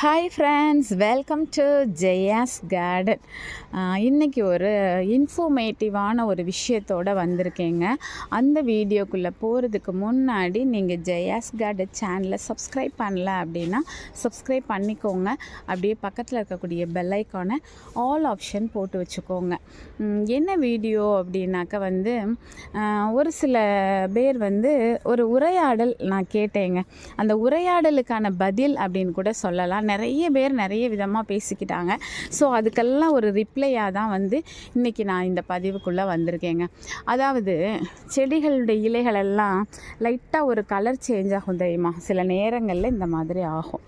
Hi friends welcome to Jaya's garden இன்றைக்கி ஒரு இன்ஃபர்மேட்டிவான ஒரு விஷயத்தோடு வந்திருக்கேங்க. அந்த வீடியோக்குள்ளே போகிறதுக்கு முன்னாடி நீங்கள் ஜெயாஸ் கார்டன் சேனலை சப்ஸ்கிரைப் பண்ணல அப்படின்னா சப்ஸ்கிரைப் பண்ணிக்கோங்க. அப்படியே பக்கத்தில் இருக்கக்கூடிய பெல்லைக்கானை ஆல் ஆப்ஷன் போட்டு வச்சுக்கோங்க. என்ன வீடியோ அப்படின்னாக்கா வந்து ஒரு சில பேர் வந்து ஒரு உரையாடல் நான் கேட்டேங்க. அந்த உரையாடலுக்கான பதில் அப்படின்னு கூட சொல்லலாம். நிறைய பேர் நிறைய விதமாக பேசிக்கிட்டாங்க. ஸோ அதுக்கெல்லாம் ஒரு ரிப்ளையாக தான் வந்து இன்றைக்கி நான் இந்த பதிவுக்குள்ளே வந்திருக்கேங்க. அதாவது செடிகளுடைய இலைகள் எல்லாம் லைட்டாக ஒரு கலர் சேஞ்ச் ஆகும் தெரியுமா? சில நேரங்களில் இந்த மாதிரி ஆகும்.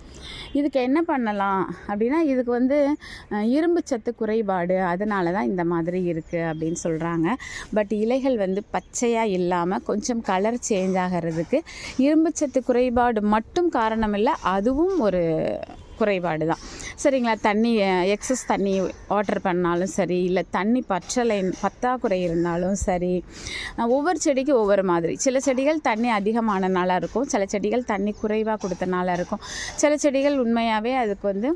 இதுக்கு என்ன பண்ணலாம்? அப்படின்னா இதுக்கு வந்து இரும்பு சத்து குறைபாடு அதனால தான் இந்த மாதிரி இருக்குது அப்படின்னு சொல்கிறாங்க பட் இலைகள் வந்து பச்சையாக இல்லாமல் கொஞ்சம் கலர் சேஞ்ச் ஆகிறதுக்கு இரும்பு சத்து குறைபாடு மட்டும் காரணம் இல்லை அதுவும் ஒரு குறைபாடு தான் சரிங்களா? தண்ணி எக்ஸஸ் தண்ணி ஆர்டர் பண்ணாலும் சரி இல்லை தண்ணி பற்றலை பற்றாக்குறை இருந்தாலும் சரி ஒவ்வொரு செடிக்கும் ஒவ்வொரு மாதிரி. சில செடிகள் தண்ணி அதிகமானனால இருக்கும் சில செடிகள் தண்ணி குறைவாக கொடுத்தனால இருக்கும். சில செடிகள் உண்மையாகவே அதுக்கு வந்து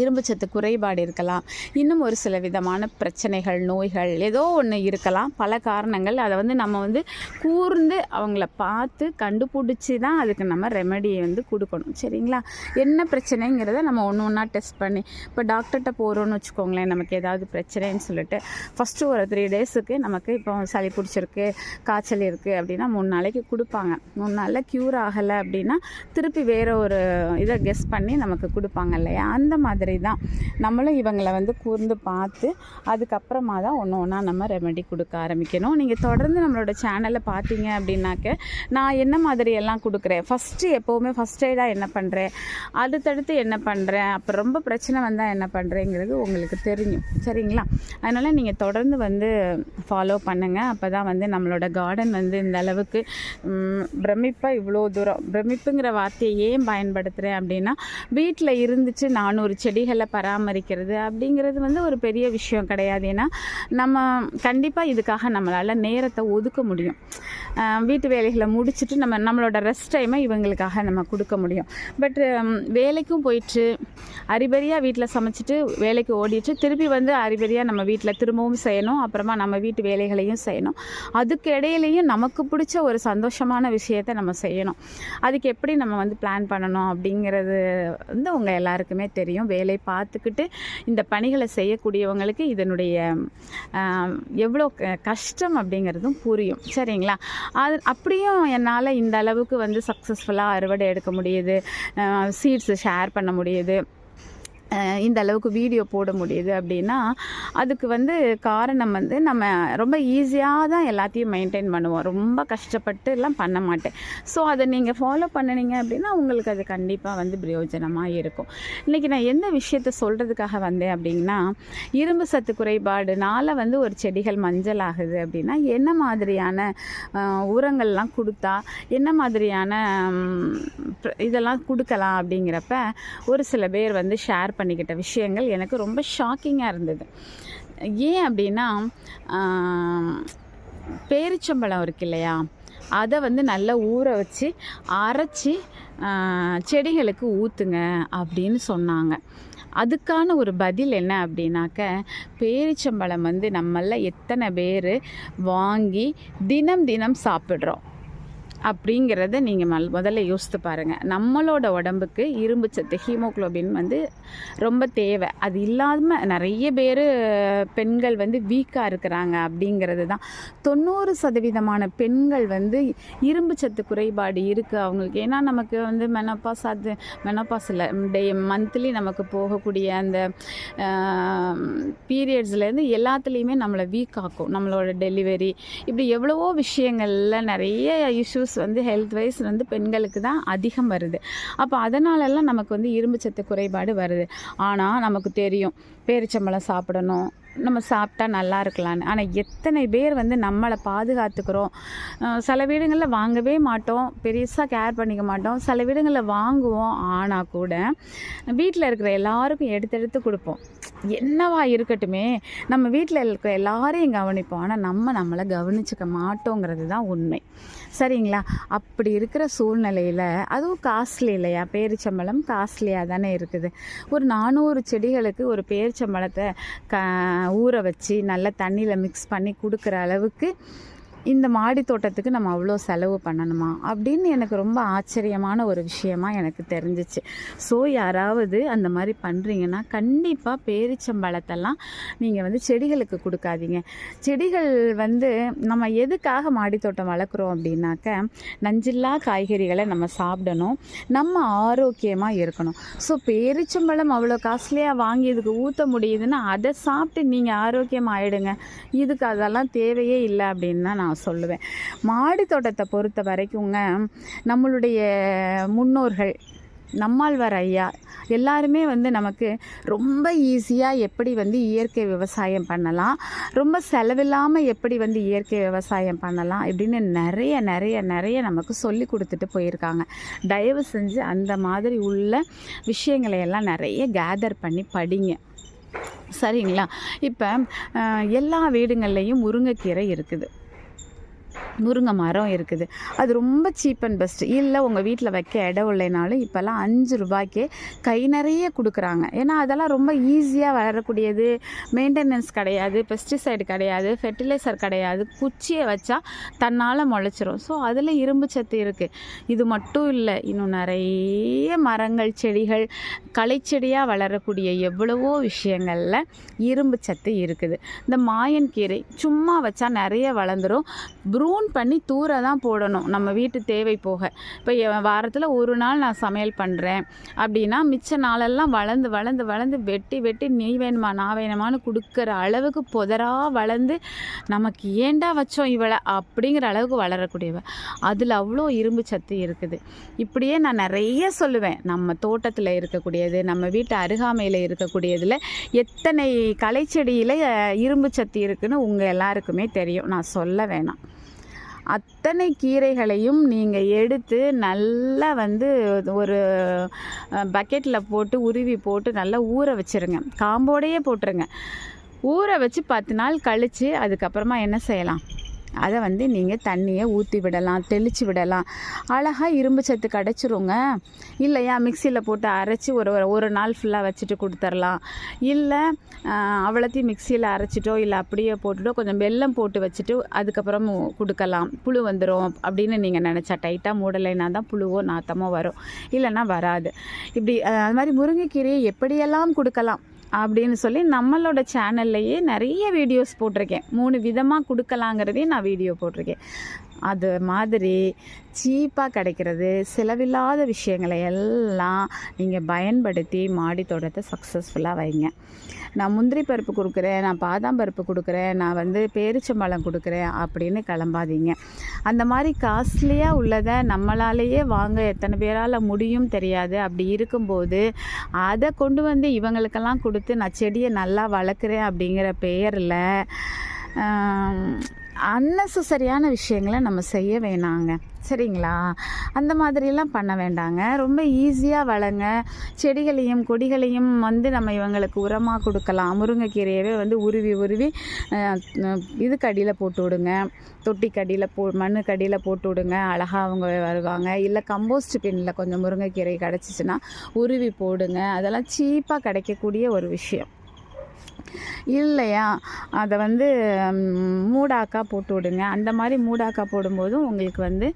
இரும்பு சத்து குறைபாடு இருக்கலாம். இன்னும் ஒரு சில விதமான பிரச்சனைகள் நோய்கள் ஏதோ ஒன்று இருக்கலாம். பல காரணங்கள். அதை வந்து நம்ம வந்து கூர்ந்து அவங்கள பார்த்து கண்டுபிடிச்சி தான் அதுக்கு நம்ம ரெமெடியை வந்து கொடுக்கணும். சரிங்களா? என்ன பிரச்சனைங்கிறத நம்ம ஒன்று ஒன்றா டெஸ்ட் பண்ணி இப்போ டாக்டர்கிட்ட போகிறோன்னு வச்சுக்கோங்களேன். நமக்கு ஏதாவது பிரச்சனைன்னு சொல்லிட்டு ஃபஸ்ட்டு ஒரு த்ரீ டேஸுக்கு நமக்கு இப்போ சளி பிடிச்சிருக்கு காய்ச்சல் இருக்குது அப்படின்னா மூணு நாளைக்கு கொடுப்பாங்க. மூணு நாளில் க்யூர் ஆகலை அப்படின்னா திருப்பி வேறு ஒரு இதை கெஸ் பண்ணி நமக்கு கொடுப்பாங்க இல்லையா? அந்த மாதிரி தான். நம்மளும் இவங்களை வந்து கூர்ந்து பார்த்து அதுக்கப்புறமா தான் ஒன்று ஒன்றா நம்ம ரெமெடி கொடுக்க ஆரம்பிக்கணும். நீங்கள் தொடர்ந்து நம்மளோட சேனலை பார்த்தீங்க அப்படின்னாக்க நான் என்ன மாதிரி எல்லாம் கொடுக்குறேன்? ஃபஸ்ட்டு எப்போவுமே ஃபஸ்ட் எய்டாக என்ன பண்ணுறேன் அடுத்தடுத்து என்ன பண்ணுறேன் அப்புறம் ரொம்ப பிரச்சனை வந்தால் என்ன பண்ணுறேங்கிறது உங்களுக்கு தெரியும். சரிங்களா? அதனால் நீங்கள் தொடர்ந்து வந்து ஃபாலோ பண்ணுங்கள் அப்போ தான் வந்து நம்மளோட கார்டன் வந்து இந்த அளவுக்கு பிரமிப்பாக இவ்வளோ தூரம் பிரமிப்புங்கிற வார்த்தையை ஏன் பயன்படுத்துகிறேன் அப்படின்னா வீட்டில் இருந்துச்சு நானூறு செடிகளை பராமரிக்கிறது அப்படிங்கிறது வந்து ஒரு பெரிய விஷயம் கிடையாது. ஏன்னா நம்ம கண்டிப்பாக இதுக்காக நம்மளால் நேரத்தை ஒதுக்க முடியும். வீட்டு வேலைகளை முடிச்சுட்டு நம்ம நம்மளோட ரெஸ்ட் டைமை இவங்களுக்காக நம்ம கொடுக்க முடியும். பட் வேலைக்கும் போயிட்டு அரிபரியாக வீட்டில் சமைச்சிட்டு வேலைக்கு ஓடிட்டு திருப்பி வந்து அரிபரியாக நம்ம வீட்டில் திரும்பவும் செய்யணும். அப்புறமா நம்ம வீட்டு வேலைகளையும் செய்யணும். அதுக்கு இடையிலையும் நமக்கு பிடிச்ச ஒரு சந்தோஷமான விஷயத்தை நம்ம செய்யணும். அதுக்கு எப்படி நம்ம வந்து பிளான் பண்ணணும் அப்படிங்கிறது வந்து உங்கள் எல்லாருக்குமே தெரியும். வேலை பார்த்துக்கிட்டு இந்த பணிகளை செய்யக்கூடியவங்களுக்கு இதனுடைய எவ்வளோ க- கஷ்டம் அப்படிங்கிறதும் புரியும். சரிங்களா? அது அப்படியும் என்னால் இந்த அளவுக்கு வந்து சக்ஸஸ்ஃபுல்லாக அறுவடை எடுக்க முடியுது. சீட்ஸ் ஷேர் பண்ண முடியுது. இந்த அளவுக்கு வீடியோ போட முடியுது அப்படின்னா அதுக்கு வந்து காரணம் வந்து நம்ம ரொம்ப ஈஸியாக தான் எல்லாத்தையும் மெயின்டைன் பண்ணுவோம். ரொம்ப கஷ்டப்பட்டு எல்லாம் பண்ண மாட்டேன். ஸோ அதை நீங்கள் ஃபாலோ பண்ணினீங்க அப்படின்னா உங்களுக்கு அது கண்டிப்பாக வந்து பிரயோஜனமாக இருக்கும். இன்றைக்கி நான் எந்த விஷயத்த சொல்கிறதுக்காக வந்தேன் அப்படின்னா இரும்பு சத்து குறைபாடுனால வந்து ஒரு செடிகள் மஞ்சள் ஆகுது அப்படின்னா என்ன மாதிரியான உரங்கள்லாம் கொடுத்தா என்ன மாதிரியான இதெல்லாம் கொடுக்கலாம் அப்படிங்கிறப்ப ஒரு சில பேர் வந்து ஷேர் பண்ணிக்கிட்ட விஷயங்கள் எனக்கு ரொம்ப ஷாக்கிங்காக இருந்தது. ஏன் அப்படின்னா பேரிச்சம்பழம் இருக்கு இல்லையா? அதை வந்து நல்லா ஊற வச்சு அரைச்சி செடிகளுக்கு ஊற்றுங்க அப்படின்னு சொன்னாங்க. அதுக்கான ஒரு பதில் என்ன அப்படின்னாக்க பேரிச்சம்பழம் வந்து நம்மள எத்தனை பேர் வாங்கி தினம் தினம் சாப்பிட்றோம். அப்படிங்கிறத நீங்கள் மல் முதல்ல யோசித்து பாருங்கள் நம்மளோட உடம்புக்கு இரும்பு சத்து ஹீமோகுளோபின் வந்து ரொம்ப தேவை. அது இல்லாமல் நிறைய பேர் பெண்கள் வந்து வீக்காக இருக்கிறாங்க அப்படிங்கிறது தான். தொண்ணூறு சதவீதமான பெண்கள் வந்து இரும்பு சத்து குறைபாடு இருக்குது அவங்களுக்கு. ஏன்னா நமக்கு வந்து மெனப்பாஸ் அது மெனப்பாஸ் இல்லை டே மந்த்லி நமக்கு போகக்கூடிய அந்த பீரியட்ஸ்லேருந்து எல்லாத்துலேயுமே நம்மளை வீக் ஆக்கும். நம்மளோட டெலிவரி இப்படி எவ்வளவோ விஷயங்களில் நிறைய இஷ்யூஸ் வந்து ஹெல்த் வைஸ் வந்து பெண்களுக்கு தான் அதிகம் வருது. அப்போ அதனாலெல்லாம் நமக்கு வந்து இரும்பு சத்து குறைபாடு வருது. ஆனால் நமக்கு தெரியும் பேரிச்சம்பழம் சாப்பிடணும். நம்ம சாப்பிட்டா நல்லா இருக்கலான்னு ஆனால் எத்தனை பேர் வந்து நம்மளை பாதுகாத்துக்கிறோம். சில வீடுங்களில் வாங்கவே மாட்டோம். பெருசாக கேர் பண்ணிக்க மாட்டோம். சில வீடுங்களில் வாங்குவோம். ஆனால் கூட வீட்டில் இருக்கிற எல்லாருக்கும் எடுத்து எடுத்து கொடுப்போம். என்னவா இருக்கட்டுமே நம்ம வீட்டில் இருக்கிற எல்லாரையும் கவனிப்போம். ஆனால் நம்ம நம்மளை கவனிச்சுக்க மாட்டோங்கிறது தான் உண்மை. சரிங்களா? அப்படி இருக்கிற சூழ்நிலையில் அதுவும் காஸ்ட்லி இல்லையா? பேரிச்சம்பழம் காஸ்ட்லியாக தானே இருக்குது. ஒரு நானூறு செடிகளுக்கு ஒரு பேரிச்சம்பழத்தை க ஊற வச்சு நல்லா தண்ணியில் மிக்ஸ் பண்ணி கொடுக்குற அளவுக்கு இந்த மாடி தோட்டத்துக்கு நம்ம அவ்வளோ செலவு பண்ணணுமா? அப்படின்னு எனக்கு ரொம்ப ஆச்சரியமான ஒரு விஷயமா எனக்கு தெரிஞ்சிச்சு. ஸோ யாராவது அந்த மாதிரி பண்ணுறீங்கன்னா கண்டிப்பாக பேரிச்சம்பழத்தெல்லாம் நீங்கள் வந்து செடிகளுக்கு கொடுக்காதீங்க. செடிகள் வந்து நம்ம எதுக்காக மாடி தோட்டம் வளர்க்குறோம் அப்படின்னாக்க நஞ்சில்லா காய்கறிகளை நம்ம சாப்பிடணும். நம்ம ஆரோக்கியமாக இருக்கணும். ஸோ பேரிச்சம்பழம் அவ்வளோ காஸ்ட்லியாக வாங்கி இதுக்கு ஊற்ற முடியுதுன்னா அதை சாப்பிட்டு நீங்கள் ஆரோக்கியமாக ஆகிடுங்க இதுக்கு அதெல்லாம் தேவையே இல்லை அப்படின்னு தான் நான் சொல்லுவேன். மாடி தோட்டத்தை பொறுத்த வரைக்குங்க நம்மளுடைய முன்னோர்கள் நம்மாழ்வார் ஐயா எல்லாருமே வந்து நமக்கு ரொம்ப ஈஸியாக எப்படி வந்து இயற்கை விவசாயம் பண்ணலாம் ரொம்ப செலவில்லாமல் எப்படி வந்து இயற்கை விவசாயம் பண்ணலாம் இப்படின்னு நிறைய நிறைய நிறைய நமக்கு சொல்லி கொடுத்துட்டு போயிருக்காங்க. தயவு செஞ்சு அந்த மாதிரி உள்ள விஷயங்களை எல்லாம் நிறைய கேதர் பண்ணி படிங்க. சரிங்களா? இப்போ எல்லா வீடுங்கள்லேயும் முருங்கைக்கீரை இருக்குது. முருங்கை மரம் இருக்குது. அது ரொம்ப சீப் அண்ட் பெஸ்ட் இல்லை உங்கள் வீட்டில் வைக்க இடம் இல்லைனாலும் இப்போல்லாம் அஞ்சு ரூபாய்க்கே கை நிறைய கொடுக்குறாங்க. ஏன்னா அதெல்லாம் ரொம்ப ஈஸியாக வளரக்கூடியது. மெயின்டெனன்ஸ் கிடையாது பெஸ்டிசைடு கிடையாது ஃபெர்டிலைசர் கிடையாது. குச்சியை வச்சா தன்னால் முளைச்சிரும். ஸோ அதில் இரும்பு சத்து இருக்குது இது மட்டும் இல்லை இன்னும் நிறைய மரங்கள் செடிகள் களைச்செடியாக வளரக்கூடிய எவ்வளவோ விஷயங்களில் இரும்பு சத்து இருக்குது. இந்த மாயன் கீரை சும்மா வச்சா நிறைய வளர்ந்துடும் ப்ரூன் பண்ணி தூர தான் போடணும். நம்ம வீட்டு தேவை போக. இப்போ வாரத்தில் ஒரு நாள் நான் சமையல் பண்ணுறேன் அப்படின்னா மிச்ச நாளெல்லாம் வளர்ந்து வளர்ந்து வளர்ந்து வெட்டி வெட்டி நீ வேணுமா நான் வேணுமான்னு கொடுக்குற அளவுக்கு புதராக வளர்ந்து நமக்கு ஏண்டா வச்சோம் இவளை? அப்படிங்கிற அளவுக்கு வளரக்கூடியவ. அதில் அவ்வளோ இரும்பு சத்து இருக்குது. இப்படியே நான் நிறைய சொல்லுவேன். நம்ம தோட்டத்தில் இருக்கக்கூடியது நம்ம வீட்டு அருகாமையில் இருக்கக்கூடியதில் எத்தனை கலைச்செடியில் இரும்பு சத்து இருக்குதுன்னு உங்கள் எல்லாருக்குமே தெரியும். நான் சொல்ல வேணாம். அத்தனை கீரைகளையும் நீங்கள் எடுத்து நல்லா வந்து ஒரு பக்கெட்டில் போட்டு உருவி போட்டு நல்லா ஊற வச்சிருங்க. காம்போடையே போட்டுருங்க. ஊற வச்சு பத்து நாள் கழித்து அதுக்கப்புறமா என்ன செய்யலாம்? அதை வந்து நீங்கள் தண்ணியை ஊற்றி விடலாம் தெளித்து விடலாம். அழகாக இரும்பு சத்து கிடச்சிருங்க. இல்லையா மிக்சியில் போட்டு அரைச்சி ஒரு ஒரு- ஒரு நாள் ஃபுல்லாக வச்சுட்டு கொடுத்துர்லாம். இல்லை அவ்வளோத்தையும் மிக்சியில் அரைச்சிட்டோ இல்லை அப்படியே போட்டுட்டோ கொஞ்சம் வெல்லம் போட்டு வச்சுட்டு அதுக்கப்புறம் கொடுக்கலாம். புழு வந்துடும் அப்படின்னு நீங்கள் நினச்சா டைட்டாக மூடலைன்னா தான் புழுவோ நாத்தமோ வரும். இல்லைன்னா வராது. இப்படி அது மாதிரி முருங்கைக்கீரையை எப்படியெல்லாம் கொடுக்கலாம்? அப்படின்னு சொல்லி நம்மளோட சேனல்லையே நிறைய வீடியோஸ் போட்டிருக்கேன். மூணு விதமாக கொடுக்கலாங்கிறதையும் நான் வீடியோ போட்டிருக்கேன். அது மாதிரி சீப்பாக கிடைக்கிறது செலவில்லாத விஷயங்களை எல்லாம் நீங்கள் பயன்படுத்தி மாடி தோட்டத்தை சக்ஸஸ்ஃபுல்லாக வைங்க. நான் முந்திரி பருப்பு கொடுக்குறேன் நான் பாதாம் பருப்பு கொடுக்குறேன் நான் வந்து பேரிச்சம்பழம் கொடுக்குறேன் அப்படின்னு கிளம்பாதீங்க. அந்த மாதிரி காஸ்ட்லியாக உள்ளதை நம்மளாலேயே வாங்க எத்தனை பேரால் முடியும் தெரியாது. அப்படி இருக்கும்போது அதை கொண்டு வந்து இவங்களுக்கெல்லாம் கொடுத்து நான் செடியை நல்லா வளர்க்குறேன் அப்படிங்கிற பெயரில் அன்னெசரியான விஷயங்களை நம்ம செய்ய வேணாங்க. சரிங்களா? அந்த மாதிரிலாம் பண்ண வேண்டாங்க. ரொம்ப ஈஸியாக வளங்க. செடிகளையும் கொடிகளையும் வந்து நம்ம இவங்களுக்கு உரமாக கொடுக்கலாம். முருங்கைக்கீரையவே வந்து உருவி உருவி இதுக்கு அடியில் போட்டு விடுங்க. தொட்டிக்கு அடியில் போ மண்ணுக்கு அடியில் போட்டு விடுங்க. அழகாக அவங்க வருவாங்க. இல்லை கம்போஸ்ட் பின்னில் கொஞ்சம் முருங்கைக்கீரை கிடச்சிச்சின்னா உருவி போடுங்க. அதெல்லாம் சீப்பாக கிடைக்கக்கூடிய ஒரு விஷயம். இல்லையா? அதை வந்து மூடாக்கா போட்டு விடுங்க. அந்த மாதிரி மூடாக்கா போடும்போதும் உங்களுக்கு வந்து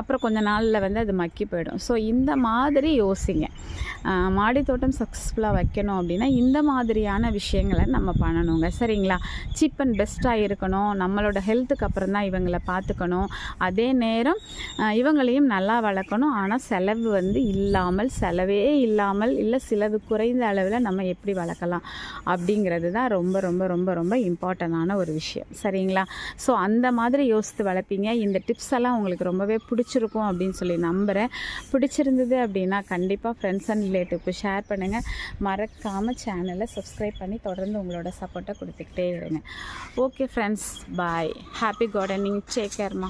அப்புறம் கொஞ்ச நாளில் வந்து அது மக்கி போயிடும். ஸோ இந்த மாதிரி யோசிங்க. மாடி தோட்டம் சக்ஸஸ்ஃபுல்லாக வைக்கணும் அப்படின்னா இந்த மாதிரியான விஷயங்களை நம்ம பண்ணணுங்க. சரிங்களா? சீப் அண்ட் பெஸ்ட்டாக இருக்கணும். நம்மளோட ஹெல்த்துக்கு அப்புறம் தான் இவங்களை பார்த்துக்கணும். அதே நேரம் இவங்களையும் நல்லா வளர்க்கணும். ஆனால் செலவு வந்து இல்லாமல் செலவே இல்லாமல் இல்லை செலவு குறைந்த அளவில் நம்ம எப்படி வளர்க்கலாம் அப்படிங்கிறது தான் ரொம்ப ரொம்ப ரொம்ப ரொம்ப இம்பார்ட்டண்டான ஒரு விஷயம். சரிங்களா? ஸோ அந்த மாதிரி யோசித்து வளர்ப்பீங்க. இந்த டிப்ஸ் எல்லாம் உங்களுக்கு ரொம்பவே பிடிச்சிருக்கும் அப்படின்னு சொல்லி நம்புகிறேன் பிடிச்சிருந்தது அப்படின்னா கண்டிப்பாக ஃப்ரெண்ட்ஸ் அண்ட் ரிலேட்டிவ்க்கு ஷேர் பண்ணுங்கள் மறக்காமல் சேனலை சப்ஸ்கிரைப் பண்ணி தொடர்ந்து உங்களோட சப்போர்ட்டை கொடுத்துக்கிட்டே இருங்க. Okay friends bye happy gardening take கேர்மா